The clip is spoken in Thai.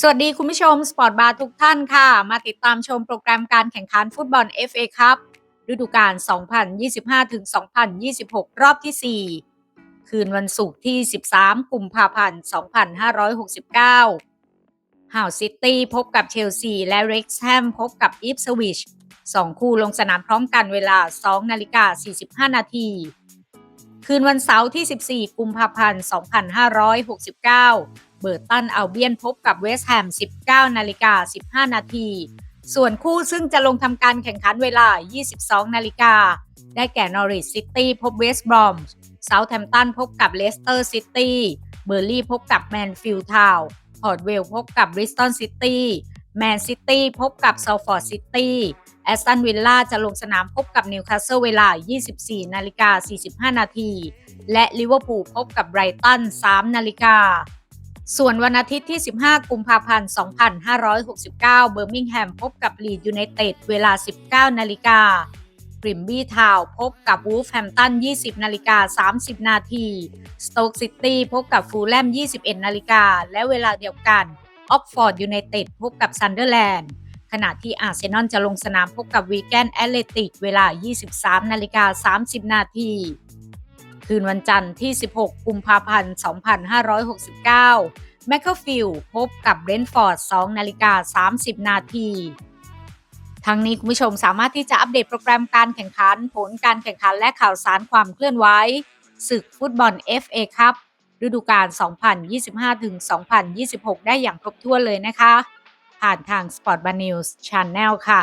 สวัสดีคุณผู้ชมสปอร์ตบาร์ทุกท่านค่ะ มาติดตามชมโปรแกรมการแข่งขันฟุตบอล FA ครับฤดูกาล 2025-2026 รอบที่ 4 คืนวันศุกร์ที่ 13 กุมภาพันธ์ 2569ฮาวซิตี้พบกับเชลซี และเร็กซ์แฮมพบกับอีฟสวิชสองคู่ลงสนามพร้อมกันเวลา 2 นาฬิกา 45 นาที คืนวันเสาร์ที่ 14 กุมภาพันธ์ 2569 เบิร์ตันเอัลเบียนพบกับเวสต์แฮม 19 นาฬิกา 15 นาที ส่วนคู่ซึ่งจะลงทำการแข่งขันเวลา 22 นาฬิกา ได้แก่นอริ c ซิตี้พบเวสต์บรอมเซาท์แฮมตันพบกับเลสเตอร์ซิตี้ เบอร์ลี่พบกับแมนฟิลด์ทาวน์พอร์ตเวลพบกับบริสตันซิตี้แมนซิตี้พบกับเซาฟอร์ดซิตี้แอสตันวิลล่าจะลงสนามพบกับนิวคาสเซิลเวลา 24 นาฬิกา 45 นาที และลิเวอร์พูลพบกับไบรตัน 3 นาฬิกา ส่วนวันอาทิตย์ที่ 15 กุมภาพันธ์ 2569 เบอร์มิงแฮมพบกับลีดยูไนเต็ดเวลา 19 นาฬิกากริมบี้ทาวพบกับวูฟแฮมตัน 20 นาฬิกา 30 นาที สโต๊กซิตี้พบกับฟูลแลม 21 นาฬิกา และเวลาเดียวกันออกฟอร์ดยูไนเต็ดพบกับซันเดอร์แลนด์ ขณะที่อาร์เซนอลจะลงสนามพบกับวีแกนแอตเลติก เวลา 23 นาฬิกา 30 นาที คืนวันจันทร์ที่ 16 กุมภาพันธ์ 2569 แมคเคฟิลพบกับเบรนท์ฟอร์ด 2 นาฬิกา 30 นาทีทั้งนี้คุณผู้ชมสามารถที่จะอัปเดตโปรแกรมการแข่งขัน ผลการแข่งขันและข่าวสารความเคลื่อนไหวศึกฟุตบอล FA ครับฤดูกาล 2025-2026 ได้อย่างครบถ้วนเลยนะคะ ผ่านทาง Sport b a News Channel ค่ะ